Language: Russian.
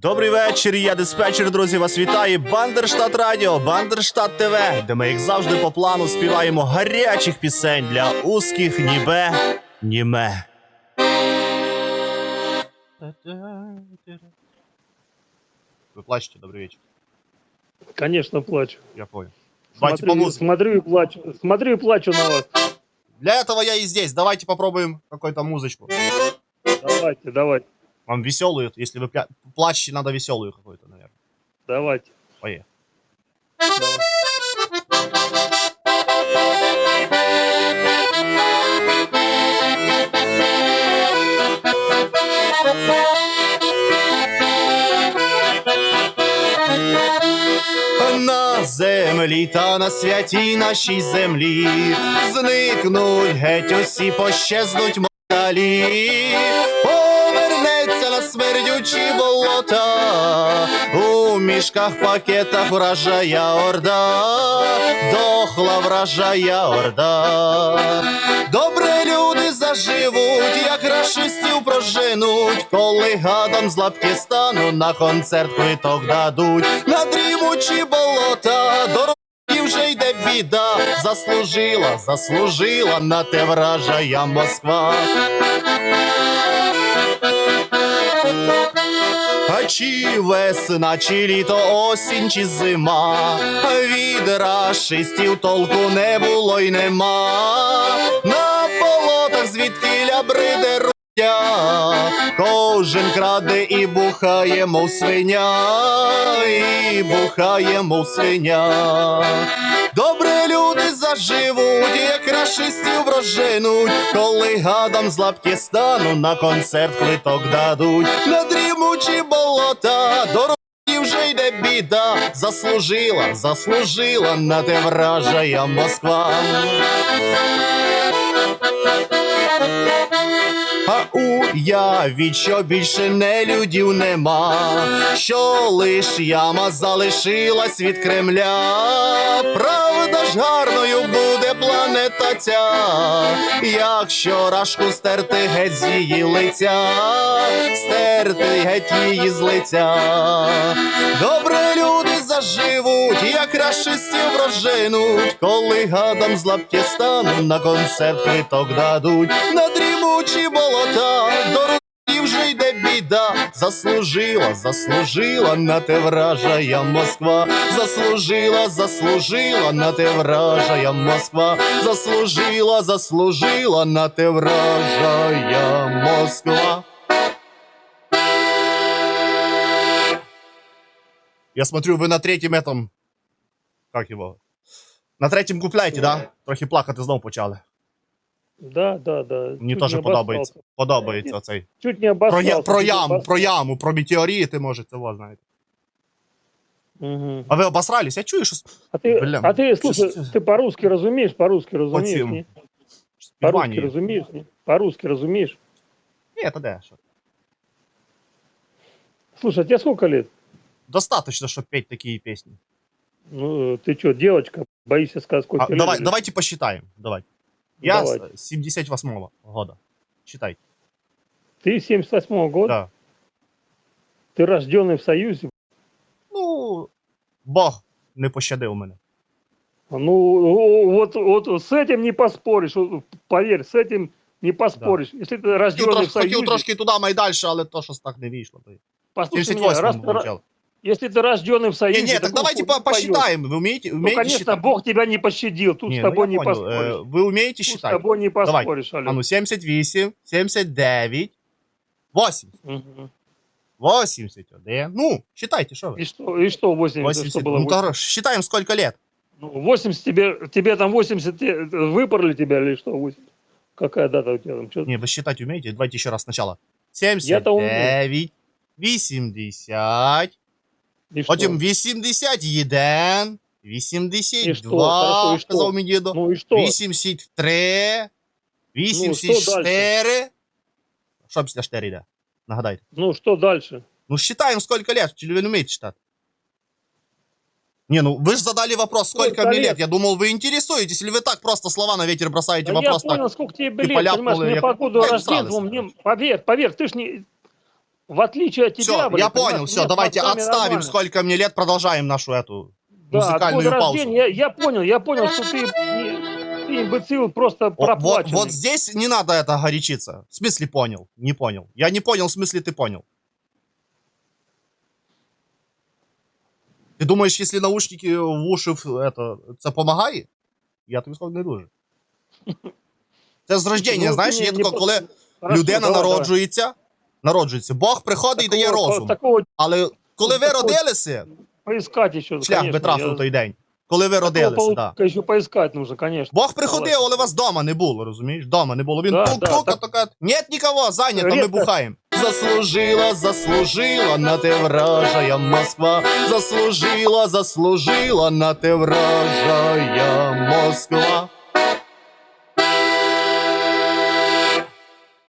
Добрий вечір, я диспетчер, друзі, вас вітає. Бандерштат Радіо, Бандерштат ТВ, де ми, як завжди, по плану співаємо гарячих пісень для узких нібе, німе. Ви плачете, добрий вечір. Конечно, плачу. Я понял. Давайте по Смотрю, музыке. смотрю и плачу. Смотрю и плачу на вас. Для этого я и здесь. Давайте попробуем какую-то музычку. Давайте, давайте, Вам веселую, если вы пля- плачете, надо веселую какую-то, наверное. давайте. Поехали. давайте. На землі та на святій нашій землі зникнуть геть усі пощезнуть моралі. Повернеться болота, у мішках, пакетах вражая орда, дохла вражая орда. Добре люди заживуть, як рашистів проженуть, коли гадам з лапки стану, на концерт квиток дадуть, на дрімучі болота, дорогі вже йде біда, заслужила, заслужила на те вражая Москва. Чи весна, чи літо, осінь, чи зима, від рашистів толку не було й нема. На болотах звідкиля бриде руя, кожен краде і бухає, мов свиня, і бухає, мов свиня. Добре люди заживуть, як рашистів вроженуть, коли гадам з лапки стану, на концерт квиток дадуть, на дрімучі болота, до руки вже йде біда, заслужила, заслужила на те вражає Москва. А уявіть, що більше не людів нема, що лиш яма залишилась від Кремля. Правда ж гарною буде планета ця, якщо рашку стерти геть з її лиця, стерти геть її з лиця. Добре люди заживуть, як рашистів вроженуть, коли гадам з лапки стану, на концерт квиток дадуть, на дрімучі болота, дорогі вже йде біда, заслужила, заслужила на те вражая Москва, заслужила, заслужила на те вражая Москва, заслужила, заслужила на те вражая Москва. Я смотрю, ви на третьому этом. Как його? На третьому купляйте, да? Трохи плакати знов почали. Да, да, да. Мені Чуть теж не подобається. обоссался. Подобається оцей. Чуть не Про, обоссался. я, про чуть не яму, про обоссался. яму, про метеорити, може, це ви знаєте. Мгм. А ви обосрались? Я чую, що А ты, Бля, а ты, слушай, щось- ты по-русски разумеешь, по-русски разумеешь, Оцім. не? По-русски співання. разумеешь, не? По-русски разумеешь. Ні, то де що. Слушай, а тебе сколько лет? Достаточно, щоб петь такі пісні. Ну, ты что, девочка, боишься сказать, сколько А, лет? давай, или? давайте посчитаем. Давай. Я Давайте. с 78-го года. Считай. Ты 78 года? Да. Ты рожденный в Союзе? Ну, Бог не пощадив мене. Ну, вот, вот с этим не поспоришь, поверь, с этим не поспоришь. Если ты рожденный в Союзе, хотів трошки туди майдальше, але то щось так не вийшло. То й- послушай меня, 78 раз був ты ра- почав. если ты рожденный в Союзе, Ні, ні, так такую давайте хуйню по- посчитаем. Ви вмієте, поешь. Ну, вмієте конечно, считать? Бог тебя не пощадил, тут Ні, с ну, тобой я не понял. поспоришь. Е, Ви вмієте Тут с считать? тобой не Давай. поспоришь, Алён. А ну 78, 79, 80, Мгм. 81. Ну, считайте, що ви. И что, и что 80? 80. Что было Ну, 80? то хорошо. считаем, сколько лет. Ну, 80 тебе, тебе там 80, те- выпороли тебя или что 80? Какая дата у тебя там? Чё? Не, вы считать умеете? Давайте еще раз сначала. Я-то умею. 79, 80, И что? потім 81, І що? 82, Хорошо, і що? сказав мій дідо. Ну и что? 83, 84. Що після 4 йде? Нагадайте. Ну что дальше? Ну, считаем, сколько лет. Чи ви не вмієте считати? Не, ну вы же задали вопрос, сколько Сколько мне лет? лет. Я думал, вы интересуетесь, или вы так просто слова на ветер бросаете Да я вопрос понял, так. сколько тебе ты лет, поляпал, понимаешь, мне я- по году я рождения, сразу мне, скажу. поверь, поверь, ты ж не... в отличие от тебя, Все, блин, я понимаешь, понял, все, мне давайте с мозгами отставим, нормально. сколько мне лет, продолжаем нашу эту Да, от музыкальную года паузу. рождения, я, я понял, я понял, что ты, не- ты имбецил просто О, Вот, проплаченный. вот здесь не надо это горячиться. В смысле понял? Не понял. Я не понял, в смысле ты понял. Ти думаєш, якщо наушники в уші в- это, це допомагає? Я тобі скажу, не дуже. Це з рождення, Ну, знаєш, не- є не тако, по- коли Хорошо, людина давай, давай. народжується, народжується, Бог приходить і дає розум. Такого Але коли ви такого- родилися, поискать еще, шлях би трафив той день. Коли ви родилися, так. Да. еще поискать нужно, конечно. Бог приходив, але вас вдома не було, розумієш? Дома не було. Він Да, тук-тук, да, а така. Нет нікого, зайнято, ми бухаємо. Заслужила, заслужила на те вражая Москва. Заслужила, заслужила на те вражая Москва.